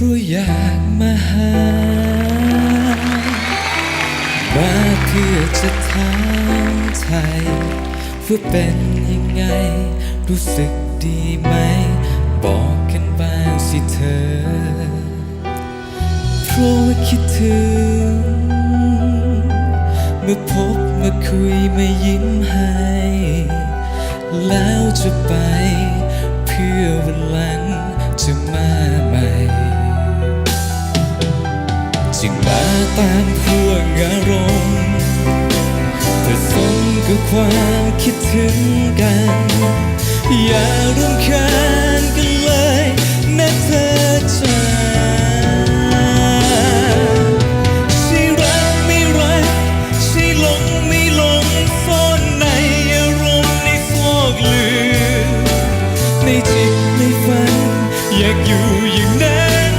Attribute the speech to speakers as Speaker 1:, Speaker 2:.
Speaker 1: ราะอยากมาหา มาเพื่อจะถามไทยว่าเป็นยังไง รู้สึกดีไหม บอกกันบ้างสิเธอ เพราะว่าคิดถึง เมื่อพบมาคุยมายิ้มให้ แล้วจะไปเพื่อวันหลัง จึงมาตามพวงอารมณ์ผสมกับความคิดถึงกัน อย่ารำคาญกันเลยนะเธอจ้าใช่รักไม่รักใช่หลงไม่หลงซ่อนในอารมณ์ในซอกลึกไม่จิตไม่ฝัน อยากอยู่อย่างนั้น